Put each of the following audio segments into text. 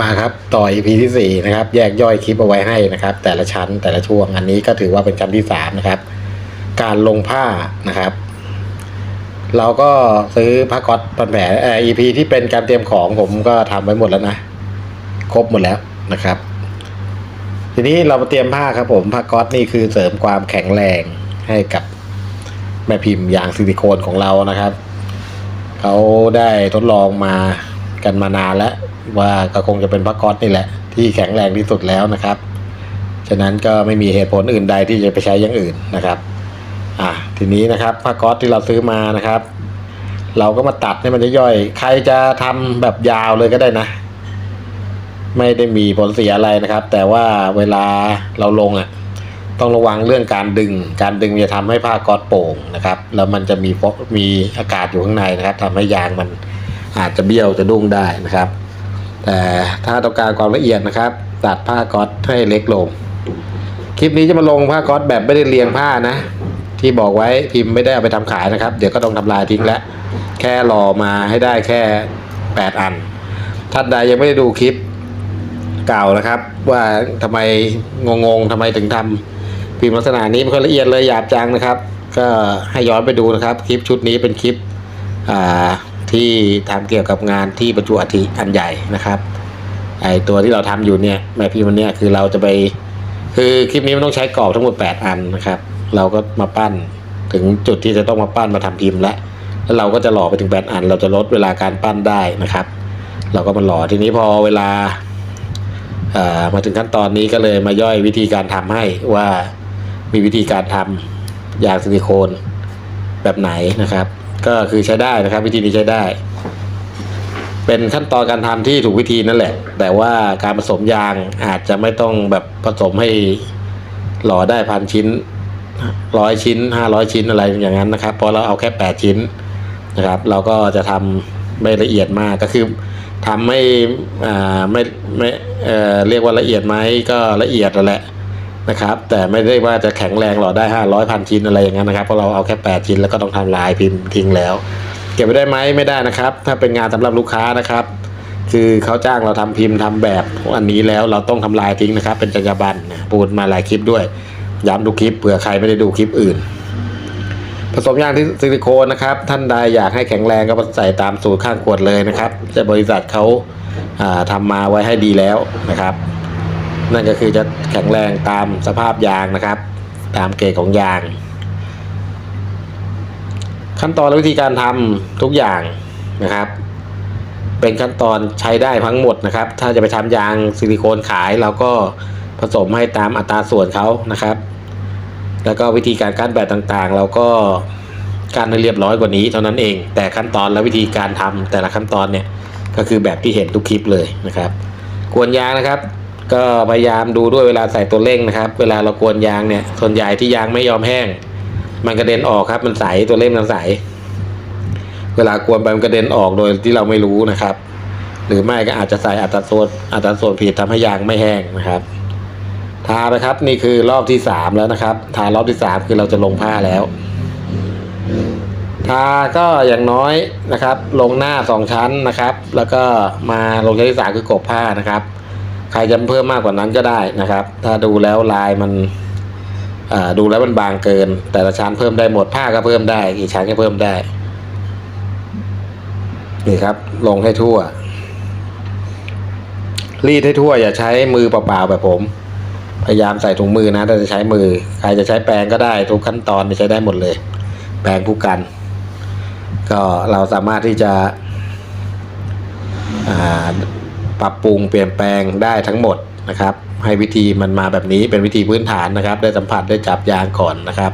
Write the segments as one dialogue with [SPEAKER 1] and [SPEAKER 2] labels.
[SPEAKER 1] มาครับต่อ EP ที่สี่นะครับ แยกย่อยคลิปเอาไว้ให้นะครับ แต่ละชั้นแต่ละช่วงอันนี้ก็ถือว่าเป็นชั้นที่สามนะครับ การลงผ้านะครับ เราก็ซื้อผ้าก๊อตปันแผลเอ่อ EP ที่เป็นการเตรียมของผมก็ทำไว้หมดแล้วนะ ครบหมดแล้วนะครับ ทีนี้เรามาเตรียมผ้าครับผมผ้าก๊อตนี่คือเสริมความแข็งแรงให้กับแม่พิมพ์ยางซิลิโคนของเรานะครับเขาได้ทดลองมากันมานานแล้ว ว่าก็คงจะเป็นผ้าก๊อตนี่แหละ ที่แข็งแรงที่สุดแล้วนะครับ ฉะนั้นก็ไม่มีเหตุผลอื่นใดที่จะไปใช้อย่างอื่นนะครับอะทีนี้นะครับผ้าก๊อตที่เราซื้อมานะครับ เราก็มาตัดให้มันย่อยๆใครจะทำแบบยาวเลยก็ได้นะ ไม่ได้มีผลเสียอะไรนะครับ แต่ว่าเวลาเราลงอะต้องระวังเรื่องการดึง การดึงจะทำให้ผ้าก๊อตโป่งนะครับ แล้วมันจะมีฟอกมีอากาศอยู่ข้างในนะครับทำให้ยางมันอาจจะเบี้ยวจะดุ้งได้นะครับ แต่ถ้าต้องการความละเอียดนะครับ ตัดผ้าก๊อตให้เล็กลง คลิปนี้จะมาลงผ้าก๊อตแบบไม่ได้เรียงผ้านะ ที่บอกไว้พิมพ์ไม่ได้เอาไปทำขายนะครับ เดี๋ยวก็ต้องทำลายทิ้งแล้วแค่รอมาให้ได้แค่ 8 อัน ท่านใดยังไม่ได้ดูคลิปเก่านะครับ ว่าทำไมงงๆทำไมถึงทำพิมพ์ลักษณะนี้ไม่ค่อยละเอียดเลยหยาบจังนะครับ ก็ให้ย้อนไปดูนะครับ คลิปชุดนี้เป็นคลิปอ่า ที่ทำเกี่ยวกับงานที่ประจุอัฐิอันใหญ่นะครับไอตัวที่เราทำอยู่เนี่ยแม่พิมพ์วันเนี้ยคือเราจะไปคือคลิปนี้มันต้องใช้กรอบทั้งหมด 8 อันนะครับ เราก็มาปั้นถึงจุดที่จะต้องมาปั้นมาทำพิมพ์แล้วแล้วเราก็จะหล่อไปถึง 8 อัน เราจะลดเวลาการปั้นได้นะครับ เราก็มาหล่อทีนี้พอเวลาเอ่อมาถึงขั้นตอนนี้ก็เลยมาย่อยวิธีการทำให้ว่ามีวิธีการทำยางซิลิโคนแบบไหนนะครับ ก็คือใช้ได้นะครับ วิธีนี้ใช้ได้ เป็นขั้นตอนการทำที่ถูกวิธีนั่นแหละ แต่ว่าการผสมยางอาจจะไม่ต้องแบบผสมให้หล่อได้พันชิ้นร้อยชิ้นห้าร้อยชิ้นอะไรอย่างนั้นนะครับเพราะเราเอาแค่แปดชิ้นนะครับ เราก็จะทำไม่ละเอียดมากก็คือทำไม่อ่าไม่ไม่เอ่อเรียกว่าละเอียดไหมก็ละเอียดนั่นแหละ นะครับ แต่ไม่ได้ว่าจะแข็งแรงหล่อได้ห้าร้อยพันชิ้นอะไรอย่างนั้นนะครับเพราะเราเอาแค่แปดชิ้นแล้วก็ต้องทำลายพิมพ์ทิ้งแล้ว เก็บไว้ได้ไหมไม่ได้นะครับ ถ้าเป็นงานสำหรับลูกค้านะครับ คือเขาจ้างเราทำพิมพ์ทำแบบอันนี้แล้วเราต้องทำลายทิ้งนะครับ เป็นจรรยาบรรณพูดมาหลายคลิปด้วยย้ำดูคลิปเผื่อใครไม่ได้ดูคลิปอื่นผสมยางที่ซิลิโคนนะครับ ท่านใดอยากให้แข็งแรงก็ใส่ตามสูตรข้างขวดเลยนะครับจะบริษัทเขาาทำมาไว้ให้ดีแล้วนะครับ นั่นก็คือจะแข็งแรงตามสภาพยางนะครับ ตามเกรดของยาง ขั้นตอนและวิธีการทำทุกอย่างนะครับ เป็นขั้นตอนใช้ได้ทั้งหมดนะครับ ถ้าจะไปทำยางซิลิโคนขายเราก็ผสมให้ตามอัตราส่วนเขานะครับ แล้วก็วิธีการกั้นแบบต่างๆ เราก็กั้นให้เรียบร้อยกว่านี้เท่านั้นเอง แต่ขั้นตอนและวิธีการทำแต่ละขั้นตอนเนี่ยก็คือแบบที่เห็นทุกคลิปเลยนะครับ กวนยางนะครับ ก็พยายามดูด้วยเวลาใส่ตัวเร่งนะครับ เวลาเรากวนยางเนี่ย ส่วนใหญ่ที่ยางไม่ยอมแห้ง มันกระเด็นออกครับ มันใสตัวเร่งมันใส เวลากวนไปมันกระเด็นออกโดยที่เราไม่รู้นะครับ หรือไม่ก็อาจจะใส่อัตราส่วนอัตราส่วนผิดทำให้ยางไม่แห้งนะครับ ทาไปครับนี่คือรอบที่สามแล้วนะครับ ทารอบที่สามคือเราจะลงผ้าแล้ว ทาก็อย่างน้อยนะครับ ลงหน้าสองชั้นนะครับ แล้วก็มาลงชั้นที่สามคือกบผ้านะครับ ใครจะเพิ่มมากกว่านั้นก็ได้นะครับ ถ้าดูแล้วลายมันดูแล้วมันบางเกิน แต่ละชั้นเพิ่มได้หมดผ้าก็เพิ่มได้กี่ชั้นก็เพิ่มได้นี่ครับ ลงให้ทั่ว รีดให้ทั่ว อย่าใช้มือเปล่าๆแบบผม พยายามใส่ถุงมือนะถ้าจะใช้มือ ใครจะใช้แปรงก็ได้ ทุกขั้นตอนใช้ได้หมดเลย แปรงผู้กัน ก็เราสามารถที่จะ ปรับปรุงเปลี่ยนแปลงได้ทั้งหมดนะครับ ให้วิธีมันมาแบบนี้เป็นวิธีพื้นฐานนะครับ ได้สัมผัสได้จับยางก่อนนะครับ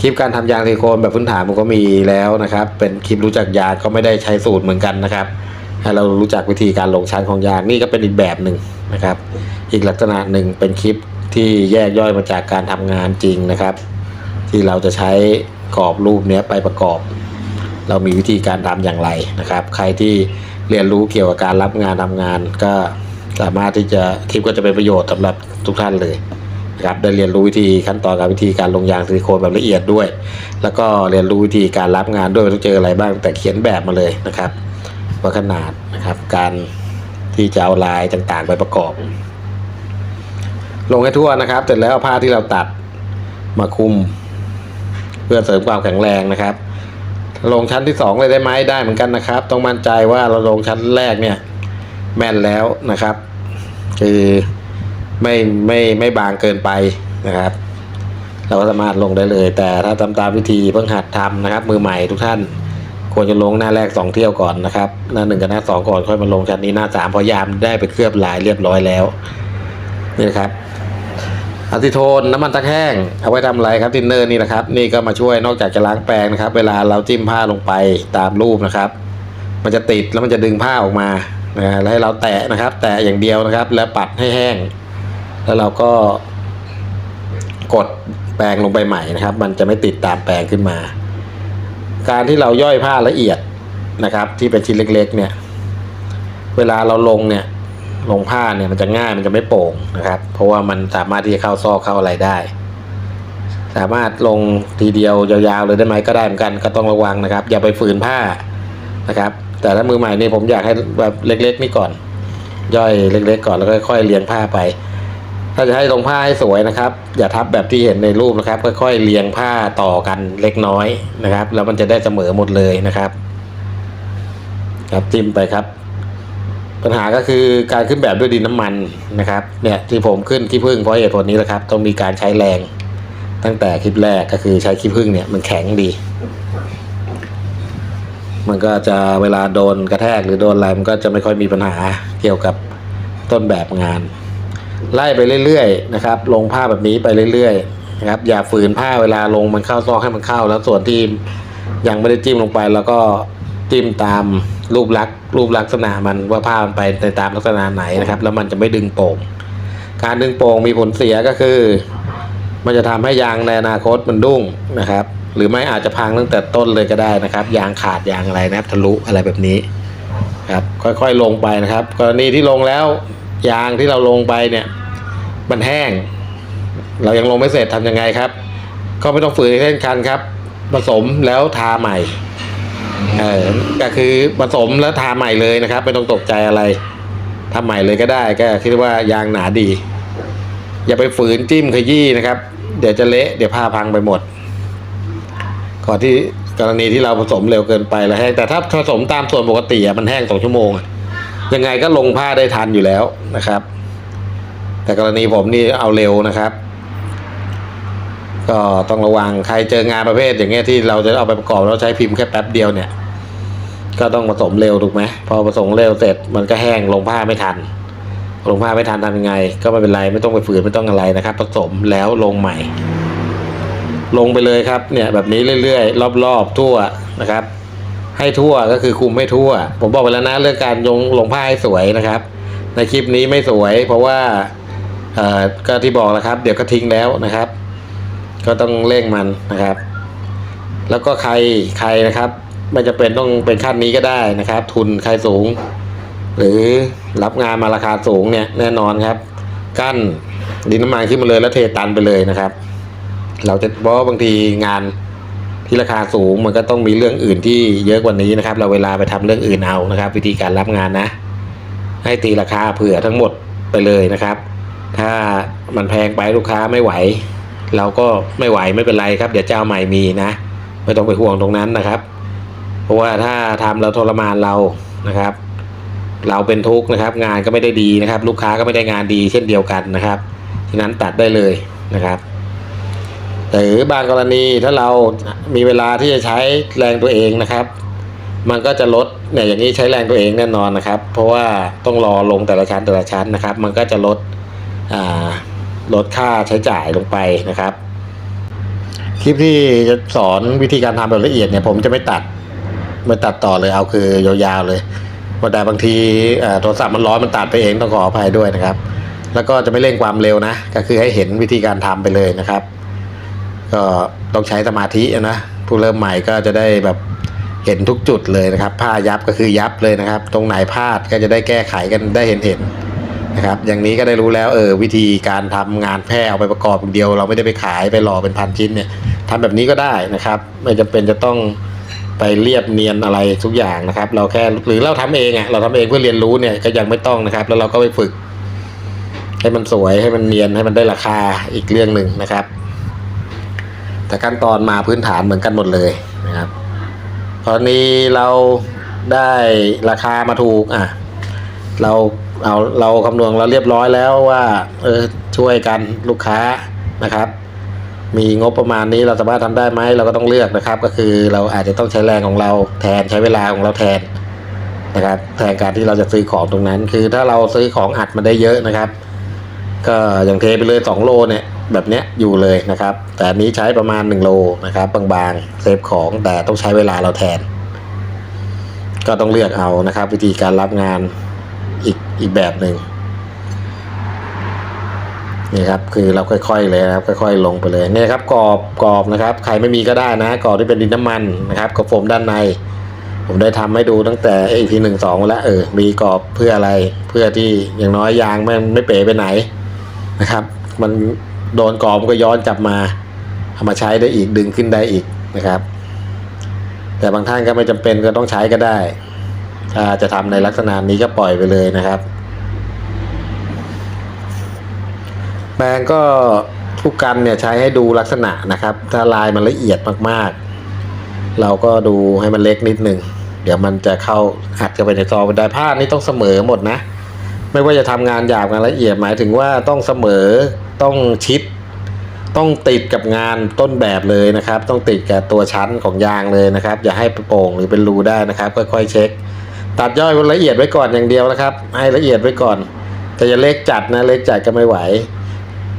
[SPEAKER 1] คลิปการทำยางซิลิโคนแบบพื้นฐานมันก็มีแล้วนะครับ เป็นคลิปรู้จักยางก็ไม่ได้ใช้สูตรเหมือนกันนะครับให้เรารู้จักวิธีการลงชั้นของยางนี่ก็เป็นอีกแบบหนึ่งนะครับ อีกลักษณะหนึ่งเป็นคลิปที่แยกย่อยมาจากการทำงานจริงนะครับ ที่เราจะใช้กรอบรูปเนี้ยไปประกอบ เรามีวิธีการทำอย่างไรนะครับ ใครที่ เรียนรู้เกี่ยวกับการรับงานทำงานก็สามารถที่จะคลิปก็จะเป็นประโยชน์สำหรับทุกท่านเลยนะครับได้เรียนรู้วิธีขั้นตอนการวิธีการลงยางซิลิโคนแบบละเอียดด้วย แล้วก็เรียนรู้วิธีการรับงานด้วยต้องเจออะไรบ้างแต่เขียนแบบมาเลยนะครับว่าขนาดนะครับการที่จะเอาลายต่างๆ ไปประกอบ ลงให้ทั่วนะครับ เสร็จแล้วผ้าที่เราตัดมาคุม เพื่อเสริมความแข็งแรงนะครับ ลงชั้นที่สองเลยได้ไหมได้เหมือนกันนะครับ ต้องมั่นใจว่าเราลงชั้นแรกเนี่ย แม่นแล้วนะครับ คือไม่ไม่ไม่บางเกินไปนะครับ เราก็สามารถลงได้เลย แต่ถ้าทำตามวิธีเพิ่งหัดทำนะครับ มือใหม่ทุกท่าน ควรจะลงหน้าแรกสองเที่ยวก่อนนะครับหน้าหนึ่งกับหน้าสองก่อนค่อยมาลงชั้นนี้หน้าสามพอยามได้ไปเคลือบลายเรียบร้อยแล้วนี่นะครับ อะซิโทนน้ำมันตะแห้งเอาไว้ทำอะไรครับทินเนอร์นี่นะครับ นี่ก็มาช่วยนอกจากจะล้างแปรงนะครับ เวลาเราจิ้มผ้าลงไปตามรูปนะครับ มันจะติดแล้วมันจะดึงผ้าออกมานะแล้วให้เราแตะนะครับ แตะอย่างเดียวนะครับ แล้วปัดให้แห้ง แล้วเราก็กดแปรงลงไปใหม่นะครับ มันจะไม่ติดตามแปรงขึ้นมา การที่เราย่อยผ้าละเอียดนะครับ ที่เป็นชิ้นเล็ก ๆ เนี่ย เวลาเราลงเนี่ย ลงผ้าเนี่ยมันจะง่ายมันจะไม่โป่งนะครับ เพราะว่ามันสามารถที่จะเข้าซอกเข้าอะไรได้ สามารถลงทีเดียวยาวๆเลยได้ไหมก็ได้เหมือนกันก็ต้องระวังนะครับ อย่าไปฝืนผ้านะครับ แต่ถ้ามือใหม่นี่ผมอยากให้แบบเล็กๆนี่ก่อน ย่อยเล็ก ๆ ก่อนแล้วค่อยๆเรียงผ้าไป ถ้าจะให้ลงผ้าให้สวยนะครับ อย่าทับแบบที่เห็นในรูปนะครับ ค่อยๆเรียงผ้าต่อกันเล็กน้อยนะครับ แล้วมันจะได้เสมอหมดเลยนะครับ ครับจิ้มไปครับ ปัญหาก็คือการขึ้นแบบด้วยดินน้ำมันนะครับเนี่ยที่ผมขึ้นขี้ผึ้งเพราะเหตุผลนี้แหละครับ ต้องมีการใช้แรงตั้งแต่คลิปแรกก็คือใช้ขี้ผึ้งเนี่ยมันแข็งดี มันก็จะเวลาโดนกระแทกหรือโดนอะไรมันก็จะไม่ค่อยมีปัญหาเกี่ยวกับต้นแบบงาน ไล่ไปเรื่อยๆนะครับ ลงผ้าแบบนี้ไปเรื่อยๆนะครับ อย่าฝืนผ้าเวลาลงมันเข้าซอกให้มันเข้า แล้วส่วนที่ยังไม่ได้จิ้มลงไปแล้วก็ จิ้มตามรูปลักษณ์รูปลักษณะมันว่าผ้ามันไปในตามลักษณะไหนนะครับ แล้วมันจะไม่ดึงโป่ง การดึงโป่งมีผลเสียก็คือ มันจะทำให้ยางในอนาคตมันดุ้งนะครับ หรือไม่อาจจะพังตั้งแต่ต้นเลยก็ได้นะครับ ยางขาดยางอะไรนะครับทะลุอะไรแบบนี้ครับค่อยๆลงไปนะครับ กรณีที่ลงแล้วยางที่เราลงไปเนี่ย มันแห้ง เรายังลงไม่เสร็จทำยังไงครับ ก็ไม่ต้องฝืนเช่นกันครับ ผสมแล้วทาใหม่ เออก็คือผสมแล้วทาใหม่เลยนะครับ ไม่ต้องตกใจอะไรทำใหม่เลยก็ได้ก็คิดว่ายางหนาดี อย่าไปฝืนจิ้มขยี้นะครับ เดี๋ยวจะเละเดี๋ยวผ้าพังไปหมดก่อนที่กรณีที่เราผสมเร็วเกินไปแล้วแห้งแต่ถ้าผสมตามส่วนปกติมันแห้งสองชั่วโมงยังไงก็ลงผ้าได้ทันอยู่แล้วนะครับ แต่กรณีผมนี่เอาเร็วนะครับ ก็ต้องระวังใครเจองานประเภทอย่างเงี้ยที่เราจะเอาไปประกอบแล้วใช้พิมพ์แค่แป๊บเดียวเนี่ย ก็ต้องผสมเร็วถูกไหมพอผสมเร็วเสร็จมันก็แห้งลงผ้าไม่ทัน ลงผ้าไม่ทันทำยังไง ก็ไม่เป็นไรไม่ต้องไปฝืนไม่ต้องอะไรนะครับ ผสมแล้วลงใหม่ ลงไปเลยครับเนี่ยแบบนี้เรื่อยๆ รอบๆ ทั่วนะครับ ให้ทั่วก็คือคุมให้ทั่ว ผมบอกไปแล้วนะเรื่องการลงลงผ้าให้สวยนะครับ ในคลิปนี้ไม่สวย เพราะว่าเอ่อก็ที่บอกแล้วครับ เดี๋ยวก็ทิ้งแล้วนะครับ ก็ต้องเร่งมันนะครับ แล้วก็ใครใครนะครับ ไม่จะเป็นต้องเป็นขั้นนี้ก็ได้นะครับ ทุนใครสูง หรือรับงานมาราคาสูงเนี่ยแน่นอนครับ กั้นดินน้ำมันขึ้นมาเลยแล้วเทตันไปเลยนะครับ เราจะเพราะบางทีงานที่ราคาสูงมันก็ต้องมีเรื่องอื่นที่เยอะกว่านี้นะครับ เราเวลาไปทำเรื่องอื่นเอานะครับ วิธีการรับงานนะ ให้ตีราคาเผื่อทั้งหมดไปเลยนะครับ ถ้ามันแพงไปลูกค้าไม่ไหว เราก็ไม่ไหวไม่เป็นไรครับ เดี๋ยวเจ้าใหม่มีนะ ไม่ต้องไปห่วงตรงนั้นนะครับ เพราะว่าถ้าทำเราทรมานเรานะครับ เราเป็นทุกข์นะครับ งานก็ไม่ได้ดีนะครับ ลูกค้าก็ไม่ได้งานดีเช่นเดียวกันนะครับฉะนั้นตัดได้เลยนะครับหรือบางกรณีถ้าเรามีเวลาที่จะใช้แรงตัวเองนะครับ มันก็จะลดเนี่ยอย่างนี้ใช้แรงตัวเองแน่นอนนะครับ เพราะว่าต้องรอลงแต่ละชั้นแต่ละชั้นนะครับ มันก็จะลดอ่า ลดค่าใช้จ่ายลงไปนะครับ คลิปที่จะสอนวิธีการทำแบบละเอียดเนี่ยผมจะไม่ตัดไม่ตัดต่อเลยเอาคือยาวๆเลยเพราะแต่บางทีโทรศัพท์มันร้อนมันตัดไปเองต้องขออภัยด้วยนะครับ แล้วก็จะไม่เร่งความเร็วนะ ก็คือให้เห็นวิธีการทำไปเลยนะครับ ก็ต้องใช้สมาธินะผู้เริ่มใหม่ก็จะได้แบบเห็นทุกจุดเลยนะครับ ผ้ายับก็คือยับเลยนะครับ ตรงไหนพลาดก็จะได้แก้ไขกันได้เห็นเห็น นะครับ อย่างนี้ก็ได้รู้แล้วเออวิธีการทำงานแพร่เอาไปประกอบอย่างเดียว เราไม่ได้ไปขายไปหล่อเป็นพันชิ้นเนี่ยทำแบบนี้ก็ได้นะครับ ไม่จำเป็นจะต้องไปเรียบเนียนอะไรทุกอย่างนะครับ เราแค่หรือเราทำเองอะ่ะเราทำเองเพื่อเรียนรู้เนี่ยก็ยังไม่ต้องนะครับ แล้วเราก็ไปฝึก ให้มันสวยให้มันเนียนให้มันได้ราคาอีกเรื่องหนึ่งนะครับ แต่ขั้นตอนมาพื้นฐานเหมือนกันหมดเลยนะครับตอนนี้เราได้ราคามาถูกอะ เรา เอาเราคำนวณเราเรียบร้อยแล้วว่าเออช่วยกันลูกค้านะครับ มีงบประมาณนี้เราสามารถทำได้ไหมเราก็ต้องเลือกนะครับ ก็คือเราอาจจะต้องใช้แรงของเราแทนใช้เวลาของเราแทนนะครับแทนการที่เราจะซื้อของตรงนั้น คือถ้าเราซื้อของอัดมาได้เยอะนะครับ ก็อย่างเทไปเลย 2 โลเนี่ยแบบเนี้ยอยู่เลยนะครับ แต่นนี้ใช้ประมาณ 1 โลนะครับบางๆเซฟของแต่ต้องใช้เวลาเราแทน ก็ต้องเลือกเอานะครับ วิธีการรับงาน อีกแบบหนึ่งนี่ครับคือเราค่อยๆเลยนะครับค่อยๆลงไปเลยเนี่ยครับกรอบกรอบนะครับ ใครไม่มีก็ได้นะกรอบที่เป็นดินน้ำมันนะครับกับโฟมด้านใน ผมได้ทำให้ดูตั้งแต่ EP หนึ่งสองแล้วเออมีกรอบเพื่ออะไรเพื่อที่อย่างน้อยยางมันไม่เป๋ไปไหนนะครับ มันโดนกรอบมันก็ย้อนกลับมาเอามาใช้ได้อีกดึงขึ้นได้อีกนะครับ แต่บางท่านก็ไม่จำเป็นก็ต้องใช้ก็ได้ ถ้าจะทำในลักษณะนี้ก็ปล่อยไปเลยนะครับ แปรงก็ทุกกันเนี่ยใช้ให้ดูลักษณะนะครับ ถ้าลายมันละเอียดมากๆ เราก็ดูให้มันเล็กนิดนึง เดี๋ยวมันจะเข้าอัดเข้าไปในซองได้ผ้านี่ต้องเสมอหมดนะ ไม่ว่าจะทำงานหยาบงานละเอียดหมายถึงว่าต้องเสมอต้องชิด ต้องติดกับงานต้นแบบเลยนะครับ ต้องติดกับตัวชั้นของยางเลยนะครับ อย่าให้โป่งหรือเป็นรูได้นะครับค่อยๆเช็ค ตัดย่อยละเอียดไว้ก่อนอย่างเดียวนะครับ ให้ละเอียดไว้ก่อน แต่อย่าเล็กจัดนะเล็กจัดก็ไม่ไหว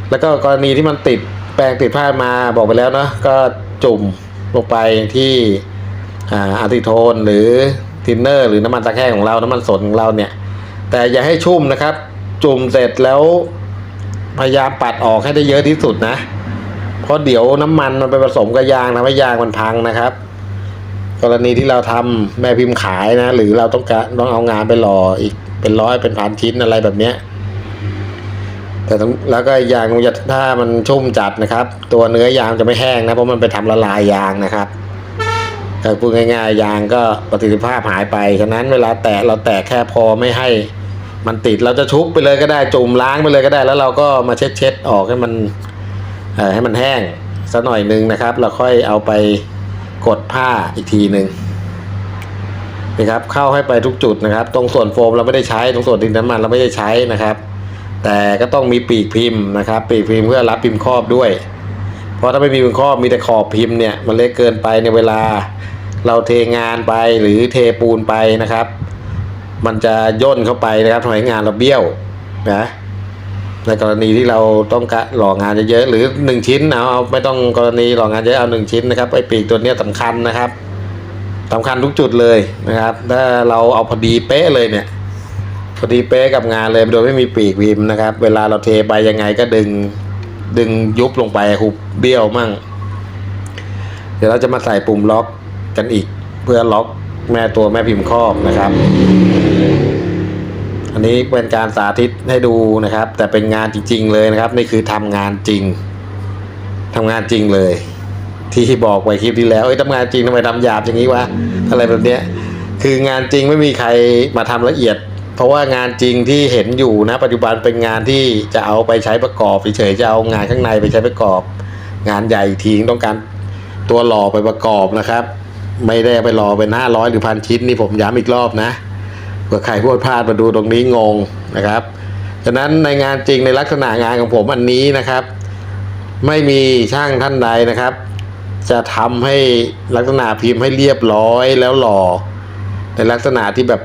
[SPEAKER 1] แล้วก็กรณีที่มันติดแปรงติดผ้ามาบอกไปแล้วเนาะก็จุ่มลงไปที่อ่าอะซิโทนหรือทินเนอร์หรือน้ำมันตะแคงของเราน้ำมันสนของเราเนี่ย แต่อย่าให้ชุ่มนะครับ จุ่มเสร็จแล้วพยายามปัดออกให้ได้เยอะที่สุดนะ เพราะเดี๋ยวน้ำมันมันไปผสมกับยางทำให้ยางมันพังนะครับ กรณีที่เราทำแม่พิมพ์ขายนะ หรือเราต้องการต้องเอางานไปหล่ออีกเป็นร้อยเป็นพันชิ้นอะไรแบบเนี้ยแต่แล้วก็อย่างหนึ่งจะถ้ามันชุ่มจัดนะครับ ตัวเนื้อยางจะไม่แห้งนะเพราะมันไปทำละลายยางนะครับก็พูดง่ายๆยางก็ประสิทธิภาพหายไปฉะนั้นเวลาแตะเราแตะแค่พอไม่ให้มันติดเราจะชุบไปเลยก็ได้จุ่มล้างไปเลยก็ได้ แล้วเราก็มาเช็ดเช็ดๆออกให้มันให้มันแห้งสักหน่อยนึงนะครับ เราค่อยเอาไป กดผ้าอีกทีหนึ่งนะครับเข้าให้ไปทุกจุดนะครับ ตรงส่วนโฟมเราไม่ได้ใช้ตรงส่วนดินน้ำมันเราไม่ได้ใช้นะครับ แต่ก็ต้องมีปีกพิมพ์นะครับ ปีกพิมพ์เพื่อรับพิมพ์ครอบด้วย เพราะถ้าไม่มีพิมพ์ครอบมีแต่ขอบพิมพ์เนี่ยมันเล็กเกินไปในเวลาเราเทงานไปหรือเทปูนไปนะครับ มันจะย่นเข้าไปนะครับทำให้งานเราเบี้ยวนะ ในกรณีที่เราต้องการหล่องานเยอะๆหรือหนึ่งชิ้นเอาเอาไม่ต้องกรณีหล่องานเยอะเอาหนึ่งชิ้นนะครับไอปีกตัวนี้ยสำคัญนะครับสำคัญทุกจุดเลยนะครับ ถ้าเราเอาพอดีเป๊ะเลยเนี่ยพอดีเป๊ะกับงานเลยโดยไม่มีปีกพิมนะครับ เวลาเราเทไปยังไงก็ดึงดึงยุบลงไปหุบเบี้ยวมั่ง เดี๋ยวเราจะมาใส่ปุ่มล็อกกันอีก เพื่อล็อกแม่ตัวแม่พิมพ์ครอบนะครับ อันนี้เป็นการสาธิตให้ดูนะครับ แต่เป็นงานจริง ๆ เลยนะครับ นี่คือทำงานจริงทำงานจริงเลย ที่บอกไว้คลิปที่แล้วเอ้ยทำงานจริงทำไมทำหยาบอย่างนี้วะอะไรแบบเนี้ยคืองานจริงไม่มีใครมาทำละเอียด เพราะว่างานจริงที่เห็นอยู่นะ ปัจจุบันเป็นงานที่จะเอาไปใช้ประกอบเฉยๆจะเอางานข้างในไปใช้ประกอบ งานใหญ่ทีต้องการตัวหล่อไปประกอบนะครับ ไม่ได้ไปหล่อเป็นห้าร้อยหรือพันชิ้นนี่ผมย้ำอีกรอบนะ เผื่อใครพูดพลาดมาดูตรงนี้งงนะครับฉะนั้นในงานจริงในลักษณะงานของผมอันนี้นะครับ ไม่มีช่างท่านใดนะครับ จะทำให้ลักษณะพิมพ์ให้เรียบร้อยแล้วหล่อ ในลักษณะที่แบบ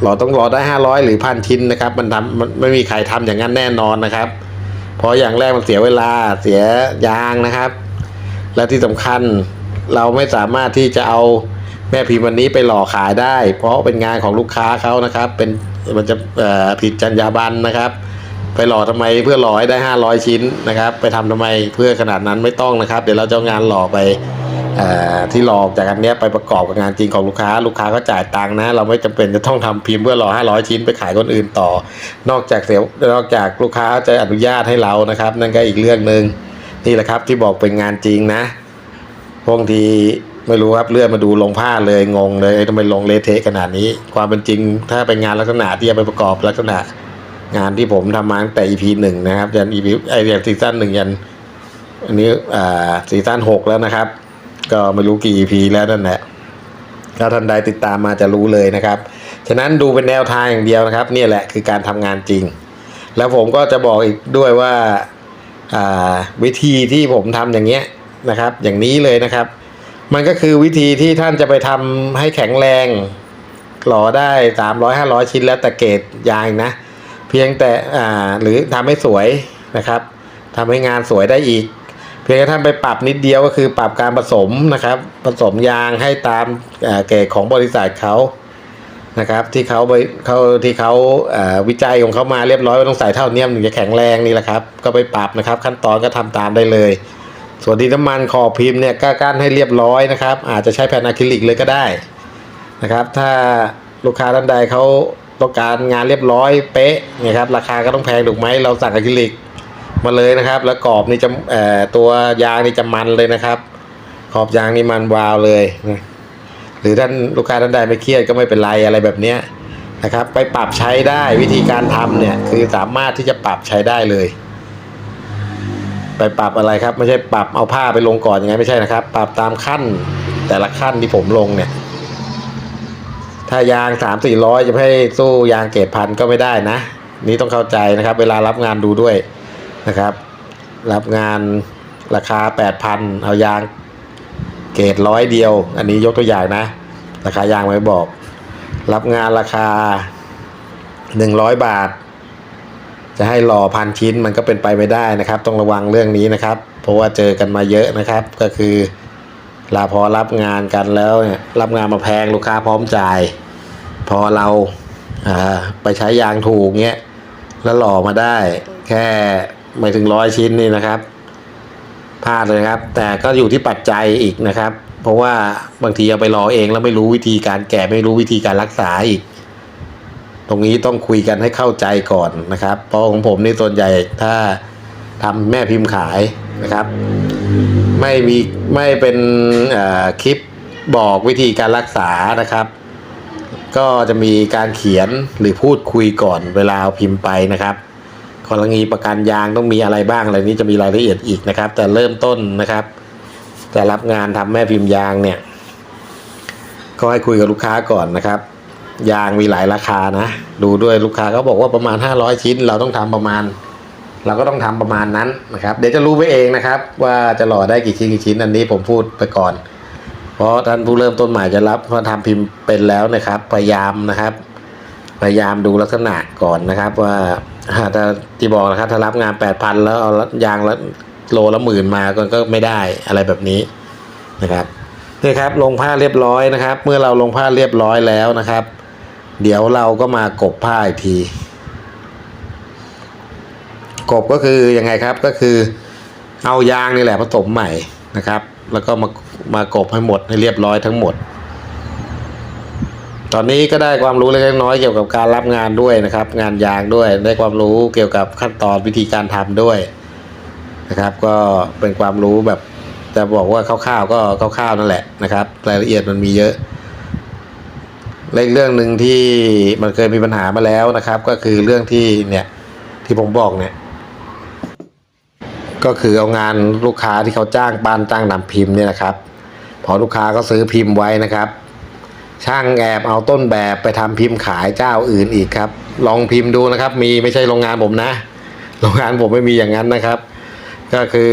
[SPEAKER 1] หล่อต้องรอได้ห้าร้อยหรือพันชิ้นนะครับ มันทำมันไม่มีใครทำอย่างนั้นแน่นอนนะครับ เพราะอย่างแรกมันเสียเวลาเสียยางนะครับ และที่สำคัญเราไม่สามารถที่จะเอา แม่พิมพ์วันนี้ไปหล่อขายได้ เพราะเป็นงานของลูกค้าเขานะครับ เป็นมันจะผิดจรรยาบรรณนะครับ ไปหล่อทำไมเพื่อหล่อให้ได้ 500 ชิ้นนะครับ ไปทำทำไมเพื่อขนาดนั้นไม่ต้องนะครับ เดี๋ยวเราจะงานหล่อไปอที่หลอกจากอันเนี้ยไปประกอบกับงานจริงของลูกค้า ลูกค้าก็จ่ายตังค์นะ เราไม่จำเป็นจะต้องทำพิมพ์เพื่อหล่อ500 ชิ้นไปขายคนอื่นต่อ นอกจากเสียนอกจากลูกค้าจะอนุญาตให้เรานะครับ นั่นก็อีกเรื่องหนึ่งนี่แหละครับที่บอกเป็นงานจริงนะบางที ไม่รู้ครับเลื่อนมาดูลงผ้าเลยงงเลยทำไมลงเลเทะขนาดนี้ ความเป็นจริงถ้าเป็นงานลักษณะที่จะไปประกอบลักษณะ งานที่ผมทำมาตั้งแต่ EP หนึ่งนะครับยัน EP ไอเรียซีซั่นหนึ่งยันอันนี้อ่าซีซั่นหกแล้วนะครับ ก็ไม่รู้กี่ EP แล้วนั่นแหละถ้าท่านใดติดตามมาจะรู้เลยนะครับ ฉะนั้นดูเป็นแนวทางอย่างเดียวนะครับ นี่แหละคือการทำงานจริง แล้วผมก็จะบอกอีกด้วยว่าอ่าวิธีที่ผมทำอย่างเงี้ยนะครับ อย่างนี้เลยนะครับ มันก็คือวิธีที่ท่านจะไปทำให้แข็งแรงหล่อได้สามร้อยห้าร้อยชิ้นแล้วแต่เกรดยางนะ เพียงแต่อ่าหรือทำให้สวยนะครับทำให้งานสวยได้อีก เพียงแค่ท่านไปปรับนิดเดียวก็คือปรับการผสมนะครับ ผสมยางให้ตามอ่าเกรดของบริษัทเขานะครับ ที่เขาไปเขาที่เขาอ่าวิจัยของเขามาเรียบร้อยว่าต้องใส่เท่าเนี้ยมันถึงจะแข็งแรงนี่แหละครับ ก็ไปปรับนะครับ ขั้นตอนก็ทำตามได้เลย ส่วนที่น้ำมันขอบพิมพ์เนี่ยก็กั้นให้เรียบร้อยนะครับ อาจจะใช้แผ่นอะคริลิกเลยก็ได้นะครับ ถ้าลูกค้าท่านใดเขาต้องการงานเรียบร้อยเป๊ะนี่ยครับราคาก็ต้องแพงถูกไหมเราสั่งอะคริลิกมาเลยนะครับ แล้วกรอบนี่จะเอ่อตัวยางนี่จะมันเลยนะครับ ขอบยางนี่มันวาวเลยนะหรือท่านลูกค้าท่านใดไม่เครียดก็ไม่เป็นไรอะไรแบบเนี้ยนะครับ ไปปรับใช้ได้วิธีการทำเนี่ยคือสามารถที่จะปรับใช้ได้เลย ไปปรับอะไรครับ ไม่ใช่ปรับเอาผ้าไปลงก่อนยังไงไม่ใช่นะครับ ปรับตามขั้นแต่ละขั้นที่ผมลงเนี่ย ถ้ายางสามสี่ร้อยจะให้สู้ยางเกรดพันก็ไม่ได้นะ นี่ต้องเข้าใจนะครับ เวลารับงานดูด้วยนะครับ รับงานราคาแปดพันเอายางเกรดร้อยเดียว อันนี้ยกตัวอย่างนะ ราคายางไม่บอก รับงานราคาหนึ่งร้อยบาท จะให้รอพันชิ้นมันก็เป็นไปไม่ได้นะครับ ต้องระวังเรื่องนี้นะครับ เพราะว่าเจอกันมาเยอะนะครับ ก็คือลาพอรับงานกันแล้วเนี่ยรับงานมาแพงลูกค้าพร้อมจ่าย พอเราไปใช้ยางถูกเงี้ยแล้วหล่อมาได้ แค่ไม่ถึงร้อยชิ้นนี่นะครับพลาดเลยครับ แต่ก็อยู่ที่ปัจจัยอีกนะครับ เพราะว่าบางทีเอาไปรอเองแล้วไม่รู้วิธีการแกะไม่รู้วิธีการรักษาอีก ตรงนี้ต้องคุยกันให้เข้าใจก่อนนะครับ เพราะของผมนี่ส่วนใหญ่ถ้าทำแม่พิมพ์ขายนะครับ ไม่มีไม่เป็นคลิปบอกวิธีการรักษานะครับ ก็จะมีการเขียนหรือพูดคุยก่อนเวลาเอาพิมพ์ไปนะครับกรณีประกันยางต้องมีอะไรบ้างอะไรนี้จะมีรายละเอียดอีกนะครับ แต่เริ่มต้นนะครับ จะรับงานทำแม่พิมพ์ยางเนี่ยก็ให้คุยกับลูกค้าก่อนนะครับ ยางมีหลายราคานะ ดูด้วยลูกค้าเขาบอกว่าประมาณ 500 ชิ้น เราต้องทำประมาณ เราก็ต้องทำประมาณนั้นนะครับ เดี๋ยวจะรู้ไปเองนะครับ ว่าจะหล่อได้กี่ชิ้นกี่ชิ้นอันนี้ผมพูดไปก่อน เพราะท่านผู้เริ่มต้นใหม่จะรับมาทำพิมพ์เป็นแล้วนะครับ พยายามนะครับ พยายามดูลักษณะก่อนนะครับ ว่าถ้าที่บอกนะครับถ้ารับงานแปดพันแล้วเอายางละโลละหมื่นมาก็ก็ไม่ได้อะไรแบบนี้นะครับนี่ครับลงผ้าเรียบร้อยนะครับ เมื่อเราลงผ้าเรียบร้อยแล้วนะครับ เดี๋ยวเราก็มากบผ้าอีกที กบก็คือยังไงครับก็คือเอายางนี่แหละผสมใหม่นะครับ แล้วก็มามากบให้หมดให้เรียบร้อยทั้งหมด ตอนนี้ก็ได้ความรู้เล็กน้อยเกี่ยวกับการรับงานด้วยนะครับ งานยางด้วยได้ความรู้เกี่ยวกับขั้นตอนวิธีการทำด้วยนะครับ ก็เป็นความรู้แบบจะบอกว่าคร่าวๆก็คร่าวๆนั่นแหละนะครับ รายละเอียดมันมีเยอะ และอีกเรื่องหนึ่งที่มันเคยมีปัญหามาแล้วนะครับ ก็คือเรื่องที่เนี่ยที่ผมบอกเนี่ย ก็คือเอางานลูกค้าที่เขาจ้างบ้านจ้างนำพิมพ์เนี่ยนะครับ พอลูกค้าก็ซื้อพิมพ์ไว้นะครับ ช่างแอบเอาต้นแบบไปทำพิมพ์ขายเจ้าอื่นอีกครับ ลองพิมพ์ดูนะครับ มีไม่ใช่โรงงานผมนะ โรงงานผมไม่มีอย่างนั้นนะครับ ก็คือ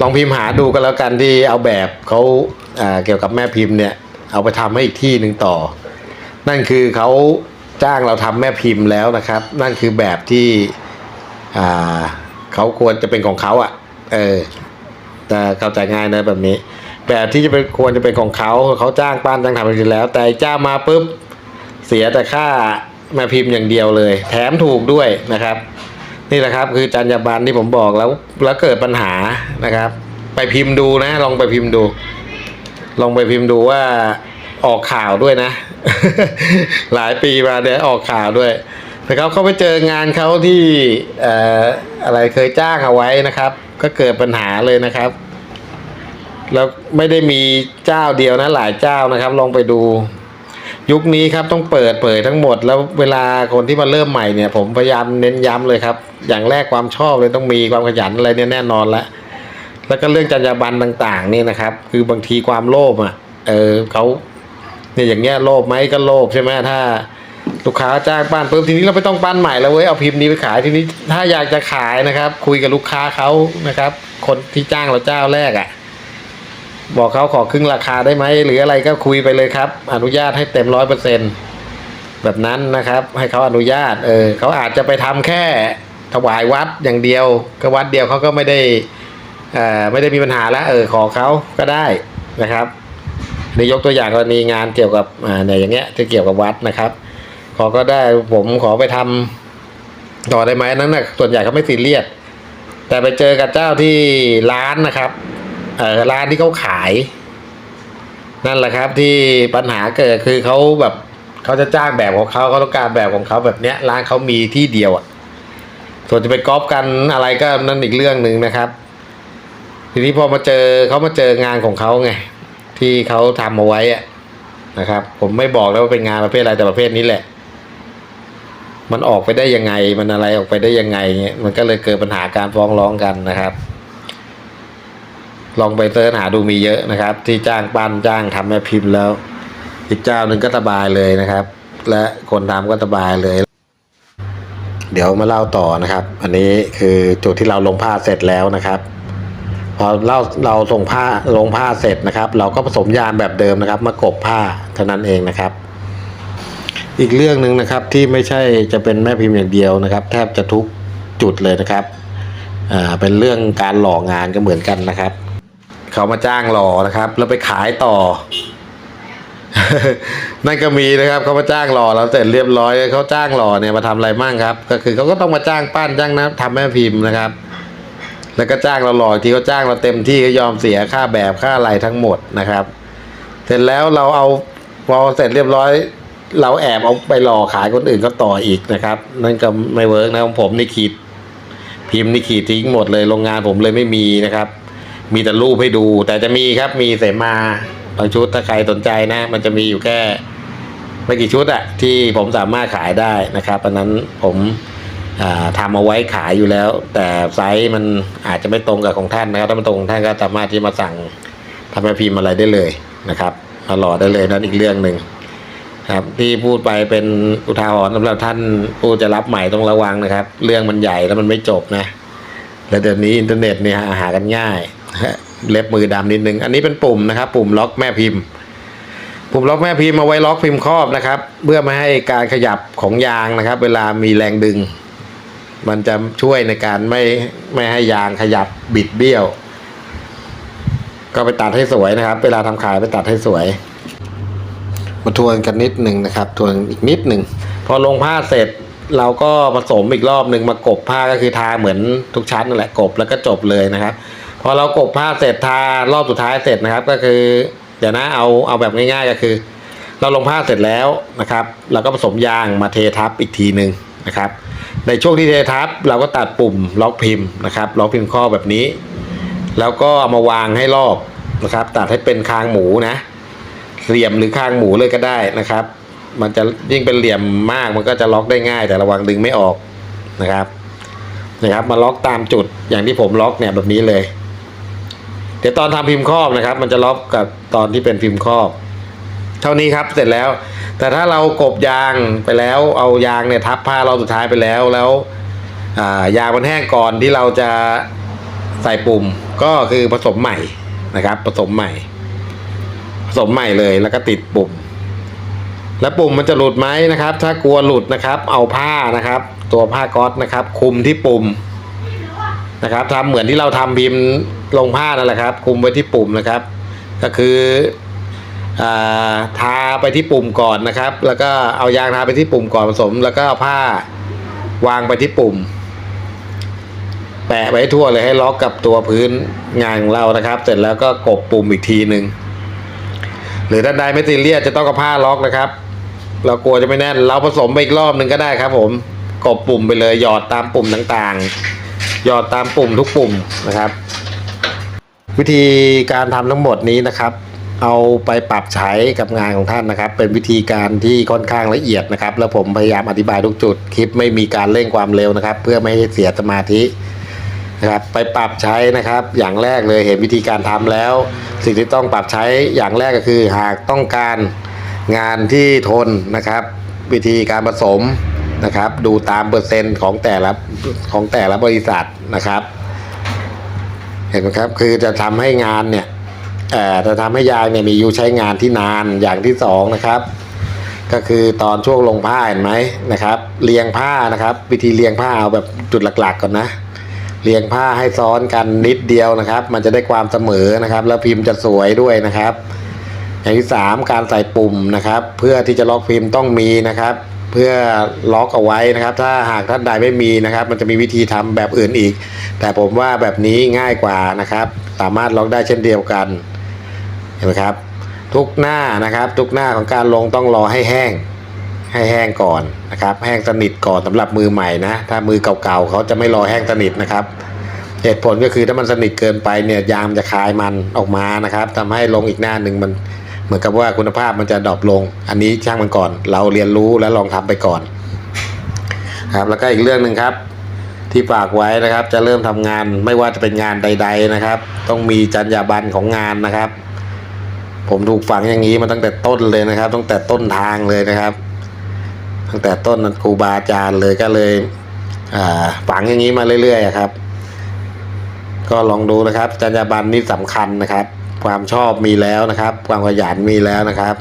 [SPEAKER 1] ลองพิมพ์หาดูก็แล้วกันที่เอาแบบเขาอ่าเกี่ยวกับแม่พิมพ์เนี่ย เอาไปทำให้อีกที่หนึ่งต่อ นั่นคือเขาจ้างเราทำแม่พิมพ์แล้วนะครับ นั่นคือแบบที่เขาควรจะเป็นของเขาอะ่ะ เออแต่เข้าใจง่ายนะแบบนี้ แบบที่จะเป็นควรจะเป็นของเขาเขาจ้างป้านจ้างทำไปแล้ว แต่จ้ามาปุ๊บเสียแต่ค่าแม่พิมพ์อย่างเดียวเลย แถมถูกด้วยนะครับ นี่แหละครับคือจรรยาบรรณที่ผมบอกแล้วแล้วเกิดปัญหานะครับ ไปพิมพ์ดูนะ ลองไปพิมพ์ดู ลองไปพิมพ์ดูว่าออกข่าวด้วยนะ หลายปีมาเนี่ยออกข่าวด้วยแต่เขาเขาไปเจองานเขาที่เอ่ออะไรเคยจ้างเอาไว้นะครับ ก็เกิดปัญหาเลยนะครับ แล้วไม่ได้มีเจ้าเดียวนะ หลายเจ้านะครับ ลองไปดู ยุคนี้ครับต้องเปิดเผยทั้งหมด แล้วเวลาคนที่มาเริ่มใหม่เนี่ย ผมพยายามเน้นย้ำเลยครับ อย่างแรกความชอบเลยต้องมีความขยันอะไรเนี่ยแน่นอนแล้ว แล้วก็เรื่องจรรยาบรรณต่างๆนี่นะครับ คือบางทีความโลภอะเออเขาเนี่ยอย่างเงี้ยโลภไหมก็โลภใช่ไหมถ้า ลูกค้าจ้างปั้นปุ๊บทีนี้เราไม่ต้องปั้นใหม่แล้วเว้ยเอาพิมพ์นี้ไปขายทีนี้ถ้าอยากจะขายนะครับ คุยกับลูกค้าเขานะครับ คนที่จ้างเราเจ้าแรกอะ บอกเขาขอครึ่งราคาได้ไหมหรืออะไรก็คุยไปเลยครับ อนุญาตให้เต็มร้อยเปอร์เซ็นแบบนั้นนะครับ ให้เขาอนุญาต เออเขาอาจจะไปทำแค่ถวายวัดอย่างเดียวก็วัดเดียวเขาก็ไม่ได้ เอ่อไม่ได้มีปัญหาแล้วเออขอเขาก็ได้นะครับในยกตัวอย่างกรณีงานเกี่ยวกับอ่าเนี่ยอย่างเงี้ยที่เกี่ยวกับวัดนะครับ ขอก็ได้ผมขอไปทำต่อได้ไหมนั้นนะส่วนใหญ่เขาไม่ซีเรียสแต่ไปเจอกับเจ้าที่ร้านนะครับเออร้านที่เขาขาย นั่นแหละครับที่ปัญหาเกิดคือเขาแบบเขาจะจ้างแบบของเขาเขาต้องการแบบของเขาแบบเนี้ยร้านเขามีที่เดียวอะส่วนจะไปก๊อปกันอะไรก็นั่นอีกเรื่องหนึ่งนะครับ ทีนี้พอมาเจอเขามาเจองานของเขาไงที่เขาทำเอาไว้อะนะครับ ผมไม่บอกแล้วว่าเป็นงานประเภทอะไรแต่ประเภทนี้แหละ มันออกไปได้ยังไง มันอะไรออกไปได้ยังไงเงี้ยมันก็เลยเกิดปัญหาการฟ้องร้องกันนะครับ ลองไปเสิร์ชหาดูมีเยอะนะครับ ที่จ้างปั้นจ้างทำแม่พิมพ์แล้ว อีกเจ้าหนึ่งก็สบายเลยนะครับ และคนทำก็สบายเลยเดี๋ยวมาเล่าต่อนะครับ อันนี้คือจุดที่เราลงผ้าเสร็จแล้วนะครับ พอเราเราส่งผ้าลงผ้าเสร็จนะครับ เราก็ผสมยามแบบเดิมนะครับ มากบผ้าเท่านั้นเองนะครับ อีกเรื่องหนึ่งนะครับที่ไม่ใช่จะเป็นแม่พิมพ์อย่างเดียวนะครับ แทบจะทุกจุดเลยนะครับอ่าเป็นเรื่องการหล่องานก็เหมือนกันนะครับเขามาจ้างหล่อนะครับ แล้วไปขายต่อ นั่นก็มีนะครับเขามาจ้างหล่อแล้วเสร็จเรียบร้อยเขาจ้างหล่อเนี่ยมาทำอะไรมั่งครับ ก็คือเขาก็ต้องมาจ้างปั้นจ้างนะทำแม่พิมพ์นะครับ แล้วก็จ้างเราหล่ออีกทีเขาจ้างเราเต็มที่ก็ยอมเสียค่าแบบค่าอะไรทั้งหมดนะครับ เสร็จแล้วเราเอาพอเสร็จเรียบร้อย เราแอบเอาไปหล่อขายคนอื่นก็ต่ออีกนะครับ นั่นก็ไม่เวิร์กนะของผมนี่ขีด พิมพ์นี่ขีดทิ้งหมดเลยโรงงานผมเลยไม่มีนะครับ มีแต่รูปให้ดู แต่จะมีครับมีเสมาบางชุดถ้าใครสนใจนะ มันจะมีอยู่แค่ไม่กี่ชุดอะที่ผมสามารถขายได้นะครับอันนั้นผม ทำเอาไว้ขายอยู่แล้ว แต่ไซส์มันอาจจะไม่ตรงกับของท่านนะครับถ้ามันตรงท่านก็สามารถที่มาสั่งทำแม่พิมพ์อะไรได้เลยนะครับมาหล่อได้เลยนั่นอีกเรื่องหนึ่งครับที่พูดไปเป็นอุทาหรณ์สำหรับท่านผู้จะรับใหม่ต้องระวังนะครับ เรื่องมันใหญ่แล้วมันไม่จบนะแล้วเดี๋ยวนี้อินเทอร์เน็ตเนี่ยหาหากันง่ายเล็บมือดำนิดนึง อันนี้เป็นปุ่มนะครับ ปุ่มล็อกแม่พิมพ์ ปุ่มล็อกแม่พิมพ์เอาไว้ล็อกพิมพ์ครอบนะครับ เพื่อไม่ให้การขยับของยางนะครับ เวลามีแรงดึง มันจะช่วยในการไม่ไม่ให้ยางขยับบิดเบี้ยว ก็ไปตัดให้สวยนะครับ เวลาทำขายไปตัดให้สวย มาทวนกันนิดหนึ่งนะครับ ทวนอีกนิดหนึ่งพอลงผ้าเสร็จเราก็ผสมอีกรอบหนึ่งมากบผ้าก็คือทาเหมือนทุกชั้นนั่นแหละกบแล้วก็จบเลยนะครับ พอเรากบผ้าเสร็จทารอบสุดท้ายเสร็จนะครับ ก็คือ เดี๋ยวนะเอาเอาแบบง่าย ๆ ก็คือ เราลงผ้าเสร็จแล้วนะครับเราก็ผสมยางมาเททับอีกทีหนึ่งนะครับ ในช่วงที่เททับเราก็ตัดปุ่มล็อกพิมพ์นะครับ ล็อกพิมพ์ข้อแบบนี้ แล้วก็เอามาวางให้รอบนะครับ ตัดให้เป็นคางหมูนะเหลี่ยมหรือคางหมูเลยก็ได้นะครับ มันจะยิ่งเป็นเหลี่ยมมากมันก็จะล็อกได้ง่าย แต่ระวังดึงไม่ออกนะครับนะครับ มาล็อกตามจุดอย่างที่ผมล็อกเนี่ยแบบนี้เลย เดี๋ยวตอนทำพิมพ์ครอบนะครับ มันจะล็อกกับตอนที่เป็นพิมพ์ครอบ เท่านี้ครับเสร็จแล้ว แต่ถ้าเรากบยางไปแล้ว เอายางเนี่ยทับผ้าเราสุดท้ายไปแล้วแล้วายางมันแห้งก่อนที่เราจะใส่ปุ่มก็คือผสมใหม่นะครับ ผสมใหม่ ผสมใหม่เลยแล้วก็ติดปุ่ม แล้วปุ่มมันจะหลุดไหมนะครับ ถ้ากลัวหลุดนะครับ เอาผ้านะครับ ตัวผ้าก๊อซนะครับ คุมที่ปุ่มนะครับทำเหมือนที่เราทำพิมพ์ลงผ้านั่นแหละครับ คุมไว้ที่ปุ่มนะครับ ก็คือ ทาไปที่ปุ่มก่อนนะครับ แล้วก็เอายางทาไปที่ปุ่มก่อนผสม แล้วก็เอาผ้าวางไปที่ปุ่ม แปะไว้ทั่วเลยให้ล็อกกับตัวพื้นงานของเรานะครับ เสร็จแล้วก็กบปุ่มอีกทีหนึ่งหรือท่านใดไม่ซีเรียสจะต้องกับผ้าล็อกนะครับ เรากลัวจะไม่แน่น เราผสมไปอีกรอบหนึ่งก็ได้ครับ ผมกดปุ่มไปเลยหยอดตามปุ่มต่างๆ หยอดตามปุ่มทุกปุ่มนะครับ วิธีการทำทั้งหมดนี้นะครับ เอาไปปรับใช้กับงานของท่านนะครับ เป็นวิธีการที่ค่อนข้างละเอียดนะครับ แล้วผมพยายามอธิบายทุกจุด คลิปไม่มีการเร่งความเร็วนะครับ เพื่อไม่ให้เสียสมาธินะครับไปปรับใช้นะครับ อย่างแรกเลยเห็นวิธีการทำแล้ว สิ่งที่ต้องปรับใช้อย่างแรกก็คือ หากต้องการงานที่ทนนะครับ วิธีการผสมนะครับ ดูตามเปอร์เซ็นต์ของแต่ละของแต่ละบริษัทนะครับ เห็นไหมครับคือจะทำให้งานเนี่ย จะทำให้ยางเนี่ยมีอายุใช้งานที่นานอย่างที่สองนะครับ ก็คือตอนช่วงลงผ้าเห็นไหมนะครับ เรียงผ้านะครับ วิธีเรียงผ้าเอาแบบจุดหลัก ๆ ก่อนนะเรียงผ้าให้ซ้อนกันนิดเดียวนะครับ มันจะได้ความเสมอนะครับ แล้วพิมพ์จะสวยด้วยนะครับอย่างที่สามการใส่ปุ่มนะครับ เพื่อที่จะล็อกพิมพ์ต้องมีนะครับ เพื่อล็อกเอาไว้นะครับ ถ้าหากท่านใดไม่มีนะครับ มันจะมีวิธีทำแบบอื่นอีก แต่ผมว่าแบบนี้ง่ายกว่านะครับ สามารถล็อกได้เช่นเดียวกัน เห็นไหมครับ ทุกหน้านะครับ ทุกหน้าของการลงต้องรอให้แห้ง ให้แห้งก่อนนะครับ แห้งสนิทก่อนสำหรับมือใหม่นะ ถ้ามือเก่าๆเขาจะไม่รอแห้งสนิทนะครับ เหตุผลก็คือถ้ามันสนิทเกินไปเนี่ยยางมันจะคายมันออกมานะครับทำให้ลงอีกหน้าหนึ่งมันเหมือนกับว่าคุณภาพมันจะดรอปลง อันนี้ช่างมันก่อน เราเรียนรู้และลองทำไปก่อนครับแล้วก็อีกเรื่องหนึ่งครับที่ฝากไว้นะครับจะเริ่มทำงานไม่ว่าจะเป็นงานใด ๆนะครับ ต้องมีจรรยาบรรณของงานนะครับ ผมถูกฝังอย่างนี้มาตั้งแต่ต้นเลยนะครับ ตั้งแต่ต้นทางเลยนะครับ ตั้งแต่ต้นครูบาอาจารย์เลยก็เลยฝังอย่างนี้มาเรื่อยๆครับ ก็ลองดูนะครับจรรยาบรรณนี่สำคัญนะครับ ความชอบมีแล้วนะครับ ความขยันมีแล้วนะครับ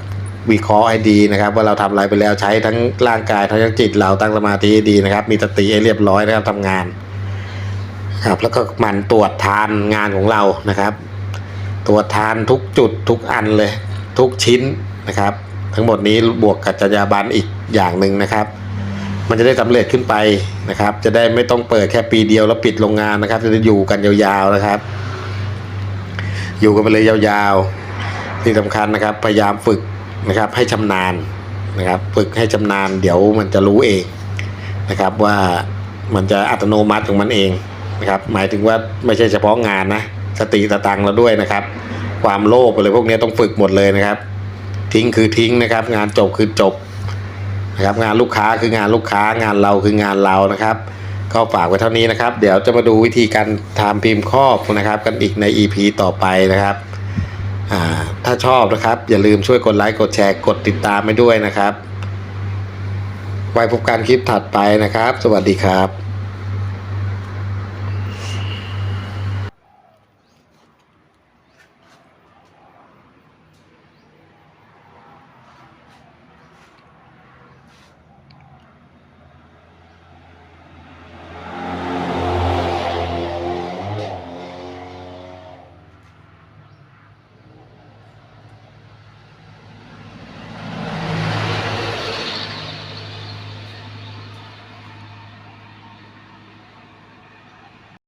[SPEAKER 1] วิเคราะห์ให้ดีนะครับ ว่าเราทำอะไรไปแล้วใช้ทั้งร่างกายทั้งจิตเราตั้งสมาธิดีนะครับ มีสติให้เรียบร้อยนะครับทำงาน ครับ แล้วก็มันตรวจทานงานของเรานะครับ ตรวทานทุกจุดทุกอันเลย ทุกชิ้นนะครับ ทั้งหมดนี้บวกกับจรรยาบรรณอีกอย่างหนึ่งนะครับ มันจะได้สำเร็จขึ้นไปนะครับ จะได้ไม่ต้องเปิดแค่ปีเดียวแล้วปิดโรงงานนะครับ จะได้อยู่กันยาวๆนะครับ อยู่กันไปเลยยาวๆที่สำคัญนะครับ พยายามฝึกนะครับให้ชำนาญนะครับ ฝึกให้ชำนาญเดี๋ยวมันจะรู้เองนะครับว่ามันจะอัตโนมัติของมันเองนะครับ หมายถึงว่าไม่ใช่เฉพาะงานนะ สติสตังเราด้วยนะครับ ความโลภอะไรพวกนี้ต้องฝึกหมดเลยนะครับ ทิ้งคือทิ้งนะครับ งานจบคือจบนะครับ งานลูกค้าคืองานลูกค้างานเราคืองานเรานะครับ ก็ฝากไว้เท่านี้นะครับ เดี๋ยวจะมาดูวิธีการทำพิมพ์ครอบนะครับ กันอีกใน EP ต่อไปนะครับถ้าชอบนะครับ อย่าลืมช่วยกดไลค์กดแชร์กดติดตามไปด้วยนะครับ ไว้พบกันคลิปถัดไปนะครับ สวัสดีครับ